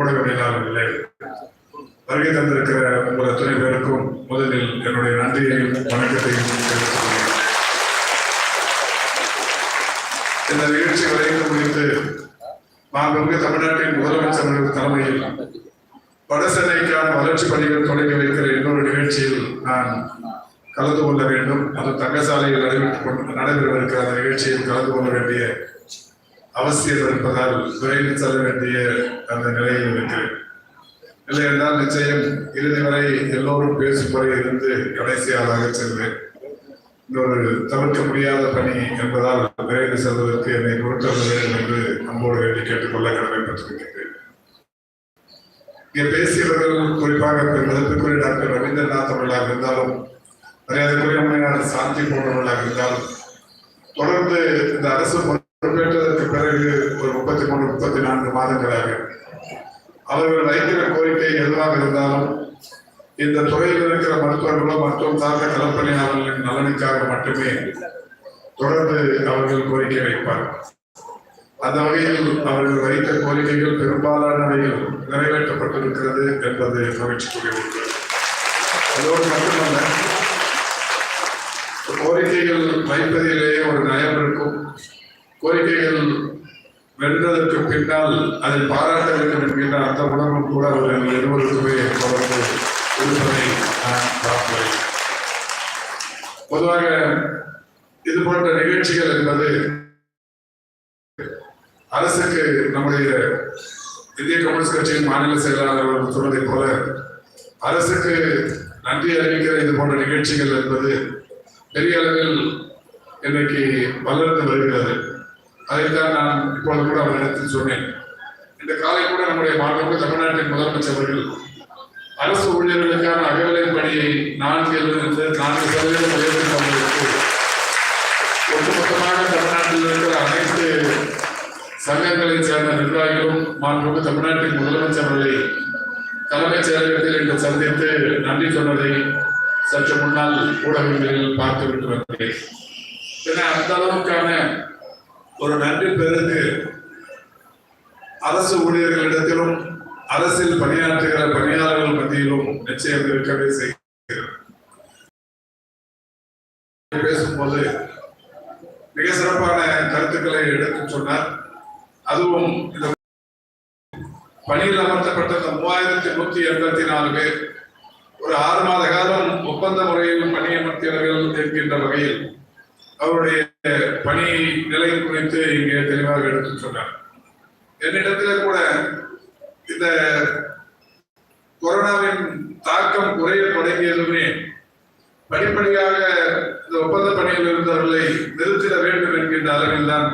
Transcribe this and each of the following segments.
ஊடகவியலாளர்களே வருகை தந்திருக்கிற உங்கள் அத்தனை பேருக்கும் முதலில் என்னுடைய நன்றியையும் வணக்கத்தையும் இந்த நிகழ்ச்சி வரைந்து முடித்து மாண்புமிகு தமிழ்நாட்டின் முதலமைச்சர் தலைமையில் வடசென்னைக்கான வளர்ச்சி பணிகள் தொடங்கி வைக்கிற இன்னொரு நிகழ்ச்சியில் நான் கலந்து கொள்ள வேண்டும். அது தங்கசாலையில் நடைபெற்று கொண்டு நடைபெறவிருக்கிற அந்த நிகழ்ச்சியில் கலந்து கொள்ள வேண்டிய அவசியம் இருப்பதால் விரைந்து செல்ல வேண்டிய அந்த நிலையில் இருக்கிறேன். இல்லை என்றால் நிச்சயம் இறுதி வரை எல்லோரும் பேசும் வரை இருந்து கடைசியாக செல்வேன். இன்னொரு தவிர்க்க முடியாத பணி என்பதால் விரைந்து செல்வதற்கு என்னை பொறுத்தவர வேண்டும் என்று நம்மோடு வேண்டி கேட்டுக்கொள்ள கடமைப்பட்டிருக்கின்றேன். இங்கே பேசியவர்கள் குறிப்பாக மதிப்புக்குரிய டாக்டர் ரவீந்திரநாத் அவர்களாக இருந்தாலும் மரியாதைக்குரிய அம்மையார் சாந்தி போன்றவர்களாக இருந்தாலும் தொடர்ந்து இந்த அரசு முப்பத்தி மூணு முப்பத்தி நான்கு மாதங்களாக. அவர்கள் வைக்கிற கோரிக்கை எதுவாக இருந்தாலும் இந்த துறையில் இருக்கிற மருத்துவர்களோ மருத்துவம் சார்ந்த களப்பணியாளர்களின் நலனுக்காக மட்டுமே தொடர்ந்து அவர்கள் கோரிக்கை வைப்பார் அந்த வகையில் அவர்கள் வைத்த கோரிக்கைகள் பெரும்பாலானவையில் நிறைவேற்றப்பட்டிருக்கிறது என்பது மகிழ்ச்சிக்குரிய ஒன்று அதோடு மட்டுமல்ல கோரிக்கைகள் வைப்பதிலேயே ஒரு நயம் இருக்கும். கோரிக்கைகள் வென்றதற்கு பின்னால் அதை பாராட்ட வேண்டும் என்கின்ற அந்த உணர்வும் கூட அவர்கள் இருவருக்குமே தொடர்ந்து இருப்பதை நான் பார்க்கிறேன். பொதுவாக இது போன்ற நிகழ்ச்சிகள் என்பது அரசுக்கு நம்முடைய இந்திய கம்யூனிஸ்ட் கட்சியின் மாநில செயலாளர் அவர்கள் சொன்னதைப் போல அரசுக்கு நன்றி அறிவிக்கிற இது போன்ற நிகழ்ச்சிகள் என்பது பெரிய அளவில் இன்றைக்கு வளர்ந்து வருகிறது. அதைத்தான் நான் இப்பொழுது கூட அவரிடத்தில் சொன்னேன். இந்த காலை கூட நம்முடைய மாண்புமிகு தமிழ்நாட்டின் முதலமைச்சர் அவர்கள் அரசு ஊழியர்களுக்கான அகவலின் பணியை நான்கிலிருந்து நான்கு சதவீதம் உயர்த்தினவர்களுக்கு ஒட்டுமொத்தமாக தமிழ்நாட்டில் இருக்கிற அனைத்து சங்கங்களைச் சேர்ந்த நிர்வாகிகளும் மாண்புமிகு தமிழ்நாட்டின் முதலமைச்சர் அவர்களை தலைமைச் செயலகத்தில் இன்று சந்தித்து நன்றி சொன்னதை சற்று முன்னால் ஊடகங்களில் பார்த்து விட்டு வந்தேன். ஏன்னா அந்த அளவுக்கான ஒரு நன்றி பெருந்து அரசு ஊழியர்களிடத்திலும் அரசில் பணியாற்றுகிற பணியாளர்கள் மத்தியிலும் நிச்சயம் இருக்கவே செய்கிறது. பேசும்போது மிக சிறப்பான கருத்துக்களை எடுத்து சொன்னார். அதுவும் இந்த பணியில் அமர்த்தப்பட்ட இந்த மூவாயிரத்தி நூத்தி எண்பத்தி நாலு பேர் ஒரு ஆறு மாத காலம் ஒப்பந்த முறையில் பணியமர்த்தியவர்கள் என்கின்ற வகையில் அவருடைய பணி நிலை குறித்து இங்கே தெளிவாக எடுத்து சொன்னார். என்னிடத்துல கூட இந்த கொரோனாவின் தாக்கம் குறைய தொடங்கியதுமே படிப்படியாக இந்த ஒப்பந்த பணியில் இருந்தவர்களை நிறுத்திட வேண்டும் என்கின்ற அளவில் தான்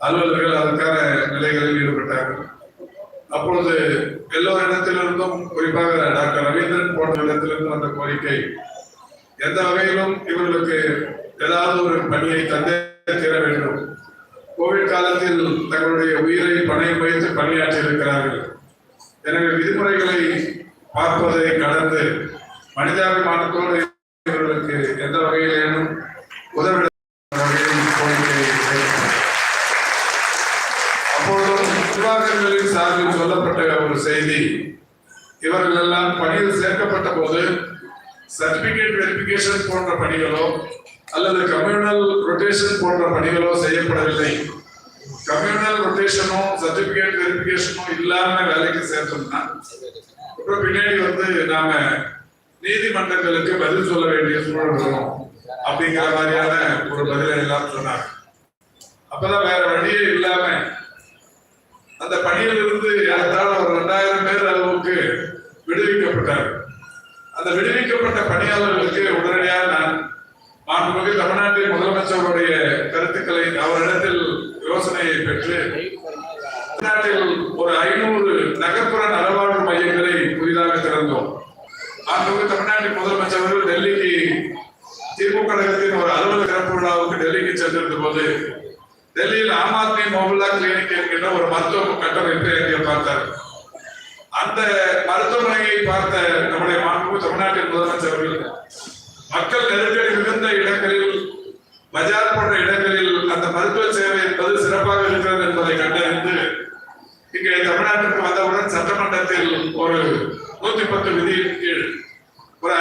அலுவலர்கள் அதற்கான நிலைகளில் ஈடுபட்டார்கள். அப்பொழுது எல்லோரிடத்திலிருந்தும் குறிப்பாக டாக்டர் ரவீந்திரன் போன்ற இடத்திலிருந்து வந்த கோரிக்கை எந்த வகையிலும் இவர்களுக்கு ஏதாவது ஒரு பணியை தந்தே தீர வேண்டும். கோவிட் காலத்தில் தங்களுடைய உயிரை பணையம் வைத்து பணியாற்றி இருக்கிறார்கள். எனவே விதிமுறைகளை பார்ப்பதை கடந்து மனிதாபிமானத்தோடு இவர்களுக்கு எந்த வகையிலேனும் உதவிட அப்பொழுதும் நிர்வாகங்களின் சார்பில் சொல்லப்பட்ட ஒரு செய்தி இவர்கள் எல்லாம் பணியில் சேர்க்கப்பட்ட போது சர்டிபிகேட் வெரிபிகேஷன் போன்ற பணிகளோ அல்லது கம்யூனல் ரொட்டேஷன் போன்ற பணிகளோ செய்யப்படவில்லை. கம்யூனல் ரொட்டேஷனோ சர்டிபிகேட் வெரிபிகேஷனோ இல்லாம வேலைக்கு சேர்த்தோம்னா அப்புறம் பின்னாடி வந்து நாம நீதிமன்றங்களுக்கு பதில் சொல்ல வேண்டிய சூழல் வரும். அப்படிங்கிற மாதிரியான ஒரு பதிலை எல்லாம் சொன்னாங்க. அப்பதான் வேற வழியே இல்லாம அந்த பணியிலிருந்து ஏறத்தாழ ஒரு ரெண்டாயிரம் பேர் அளவுக்கு விடுவிக்கப்பட்டார் அந்த விடுவிக்கப்பட்ட பணியாளர்களுக்கு உடனடியாக நான் மாண்புமிகு தமிழ்நாட்டின் முதலமைச்சருடைய கருத்துக்களை அவரிடத்தில் யோசனையை பெற்று தமிழ்நாட்டில் ஒரு ஐநூறு நகர்ப்புற நலவாழ்வு மையங்களை புதிதாக திறந்தோம். மாண்புமிகு தமிழ்நாட்டின் முதலமைச்சர் அவர்கள் டெல்லிக்கு திமுக கழகத்தின் ஒரு அலுவலக சிறப்பு விழாவுக்கு டெல்லிக்கு சென்றிருந்த போது டெல்லியில் ஆம் ஆத்மி மொபைலா கிளினிக் என்கின்ற ஒரு மருத்துவ கட்டமைப்பை அங்கே பார்த்தார். அந்த மருத்துவமனையை பார்த்த நம்முடைய மாண்புமிகு தமிழ்நாட்டின் முதலமைச்சர் அவர்கள் மக்கள் நெருக்கடி மிகுந்த இடங்களில் பஜார் போன்ற இடங்களில் அந்த மருத்துவ சேவை என்பது சிறப்பாக இருக்கிறது என்பதை கண்டறிந்து இங்கே தமிழ்நாட்டிற்கு வந்தவுடன் சட்டமன்றத்தில் ஒரு நூத்தி பத்து விதியின் கீழ்